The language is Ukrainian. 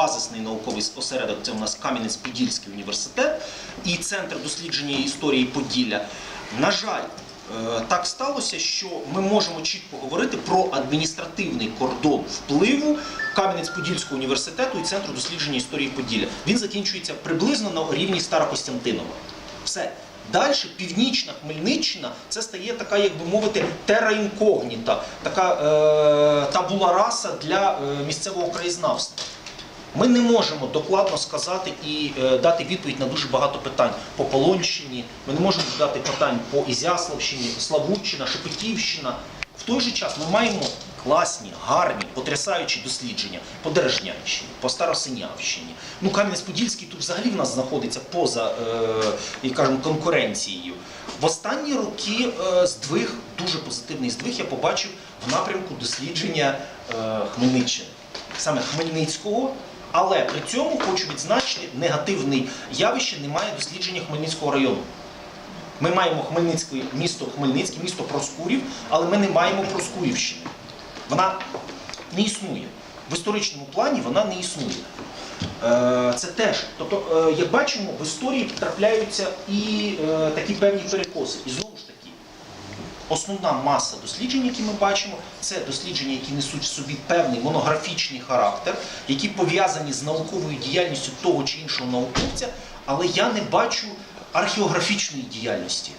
Базисний науковий осередок це у нас Кам'янець-Подільський університет і Центр дослідження історії Поділля. На жаль, е, так сталося, що ми можемо чітко говорити про адміністративний кордон впливу Кам'янець-Подільського університету і Центру дослідження історії Поділля. Він закінчується приблизно на рівні Старокостянтинова. Все. Далі північна Хмельниччина це стає така, як би мовити, тера інкогніта, така е, табула раса для е, місцевого краєзнавства. Ми не можемо докладно сказати і е, дати відповідь на дуже багато питань по Полонщині. Ми не можемо дати питань по Ізяславщині, Славутщина, Шепетівщина. В той же час ми маємо класні, гарні, потрясаючі дослідження по Дережнянщині, по Старосинявщині. Ну, Кам'янець-Подільський тут взагалі в нас знаходиться поза е, кажемо, конкуренцією. В останні роки е, здвиг, дуже позитивний здвиг, я побачив в напрямку дослідження е, Хмельниччини, саме Хмельницького. Але при цьому хочу відзначити негативне явище немає дослідження Хмельницького району. Ми маємо Хмельницьке місто Хмельницьке, місто Проскурів, але ми не маємо Проскурівщини. Вона не існує. В історичному плані вона не існує. Е, Це теж. Тобто, е, як бачимо, в історії трапляються і е, такі певні перекоси. І знову ж таки, Основна маса досліджень, які ми бачимо, це дослідження, які несуть собі певний монографічний характер, які пов'язані з науковою діяльністю того чи іншого науковця, але я не бачу археографічної діяльності.